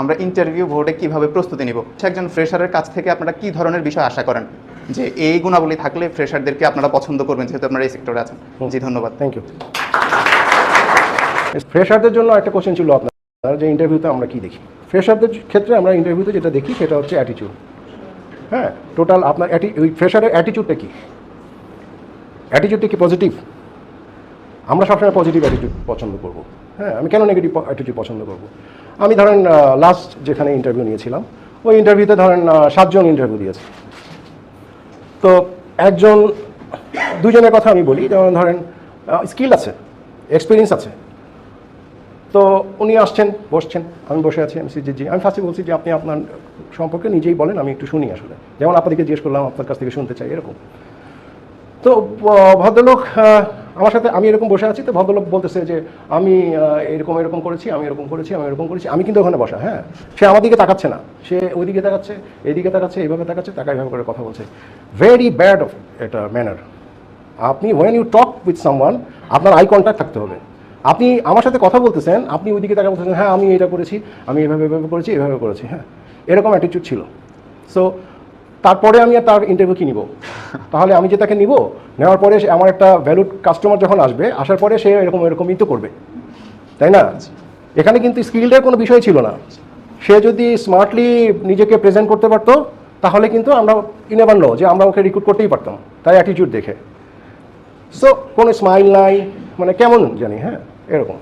আমরা ইন্টারভিউ বোর্ডে কীভাবে প্রস্তুতি নিব? একজন ফ্রেশারের কাছ থেকে আপনারা কি ধরনের বিষয় আশা করেন? যে এই গুণাবলী থাকলে ফ্রেশারদেরকে আপনারা পছন্দ করবেন যেহেতু আপনারা এই সেক্টরে আছেন। জি ধন্যবাদ। থ্যাংক ইউ ফ্রেশারদের জন্য একটা কোশ্চেন ছিল আপনার যে ইন্টারভিউতে আমরা কি দেখি? ফ্রেশারদের ক্ষেত্রে আমরা ইন্টারভিউতে যেটা দেখি সেটা হচ্ছে অ্যাটিটিউড হ্যাঁ টোটাল আপনার অ্যাটি ওই ফ্রেশারের অ্যাটিটিউডটা কি? অ্যাটিটিউডটা কি পজিটিভ আমরা সবসময় পজিটিভ অ্যাটিটিউড পছন্দ করব। হ্যাঁ আমি কেন নেগেটিভ অ্যাটিটিউড পছন্দ করব? আমি ধরেন লাস্ট যেখানে ইন্টারভিউ নিয়েছিলাম, ওই ইন্টারভিউতে ধরেন সাতজন ইন্টারভিউ দিয়েছে। তো একজন, দুজনের কথা আমি বলি, যেমন ধরেন স্কিল আছে এক্সপিরিয়েন্স আছে। তো উনি আসছেন, বসছেন, আমি বসে আছি, আমি জি জি, আমি ফার্স্টে বলছি যে আপনি আপনার সম্পর্কে নিজেই বলেন, আমি একটু শুনি আসলে। যেমন আপনাদেরকে জিজ্ঞেস করলাম, আপনার কাছ থেকে শুনতে চাই, এরকম। তো ভদ্রলোক আমার সাথে আমি এরকম বসে আছি, তো ভদ্রলোক বলতেছে যে, আমি এরকম এরকম করেছি, আমি এরকম করেছি, আমি এরকম করেছি। আমি কিন্তু ওখানে বসা হ্যাঁ। সে আমার দিকে তাকাচ্ছে না। সে ওইদিকে তাকাচ্ছে এইদিকে তাকাচ্ছে, এইভাবে তাকাচ্ছে, তাকা এইভাবে করে কথা বলছে। ভেরি ব্যাড অফ এটা ম্যানার আপনি when you talk with someone আপনার আই কন্ট্যাক্ট থাকতে হবে। আপনি আমার সাথে কথা বলতেছেন, আপনি ওইদিকে তাকা বলতেছেন হ্যাঁ আমি এটা করেছি, আমি এভাবে এভাবে করেছি এভাবে করেছি। হ্যাঁ। এরকম অ্যাটিটিউড ছিল। সো তারপরে আমি আর তার ইন্টারভিউ কি নিব? তাহলে আমি যে তাকে নিব, নেওয়ার পরে আমার একটা ভ্যালুড কাস্টমার যখন আসবে, আসার পরে সে এরকম এরকমই তো করবে। তাই না? এখানে কিন্তু স্কিলটার কোনো বিষয় ছিল না। সে যদি স্মার্টলি নিজেকে প্রেজেন্ট করতে পারতো, তাহলে কিন্তু আমরা ইনেবার নো যে আমরা ওকে রিক্রুট করতেই পারতাম, তাই অ্যাটিটিউড দেখে। সো কোনো স্মাইল নাই মানে কেমন জানি হ্যাঁ এরকম।